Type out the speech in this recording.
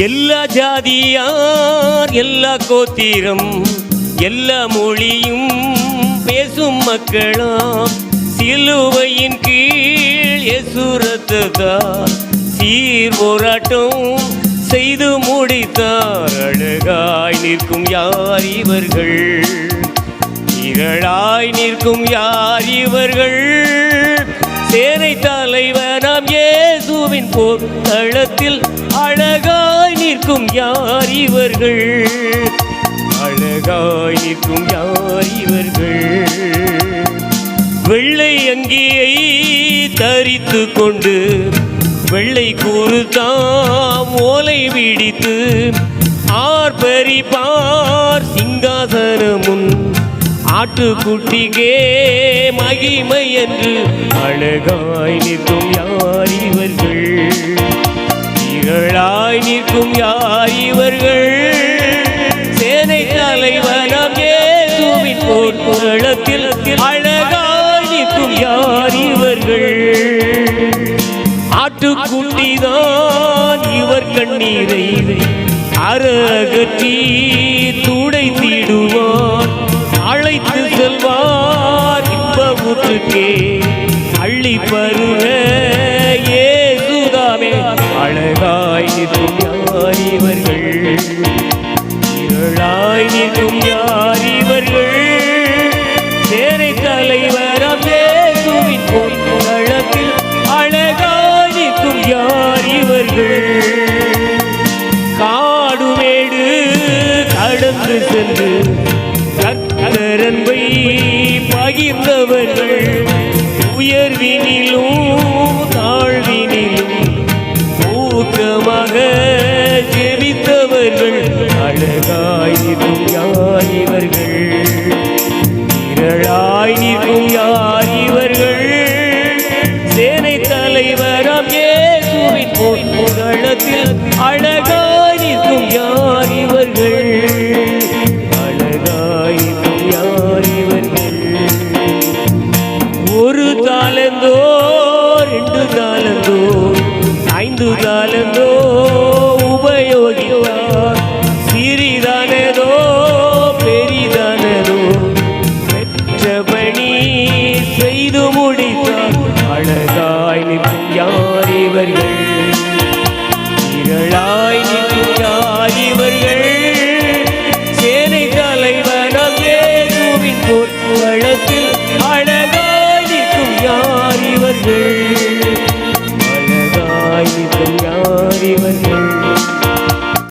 எல்லா ஜாதியார் எல்லா கோத்திரம் எல்லா மொழியும் பேசும் மக்களாம். சிலுவையின் கீழ் எசுரத்தார் சீர் போராட்டம் செய்து முடித்தார். அழகாய் நிற்கும் யார் இவர்கள்? திரளாய் நிற்கும் யார் இவர்கள்? சேனை தலைவனாம் இயேசுவின் தளத்தில் அழகாய் நிற்கும் யார் இவர்கள்? அழகாய் நிற்கும் யார் இவர்கள்? வெள்ளை அங்கியை தரித்து கொண்டு வெள்ளை கூறுதாம் ஓலை விடித்து ஆர்ப்பரிப்பார் சிங்காசனம் ஆட்டுக்குட்டிகே மகிமை என்று அழகாய் நிற்கும் யார் இவர்கள்? திரளாய் நிற்கும் யார் இவர்கள்? சேனை தலைவனம் ஏசுவின் போர்க்குளத்தில் அழகாய் நிற்கும் யார் இவர்கள்? ஆட்டுக்குட்டிதான் இவர் கண்ணீரை அரகற்றி துடை தீடுவார் செல்வார் இன்பமுற்றுக்கே அள்ளி பருக ஏசுதாமே. அழகாய் நிற்கும் யார் இவர்கள்? இருளாய் நிற்கும் யார் இவர்கள்? சேரை தலைவரம் ஏசுவின் பொன்களத்தில் அழகாய் நிற்கும் யார் இவர்கள்? காடுமேடு கடந்து சென்று உயர்ந்தவர்கள் உயர்வினிலும் தாழ்வினிலும் ஊக்கமாக ஜெபித்தவர்கள் அழகாய் நிற்கும் யார் தாளந்தோ ரெண்டு தாளந்தோ ஐந்து தாளந்தோ உபயோகிவார் சிறிதானதோ பெரிதானதோ பெற்ற பணி செய்து முடித்தார். அழகாய் நிற்க You.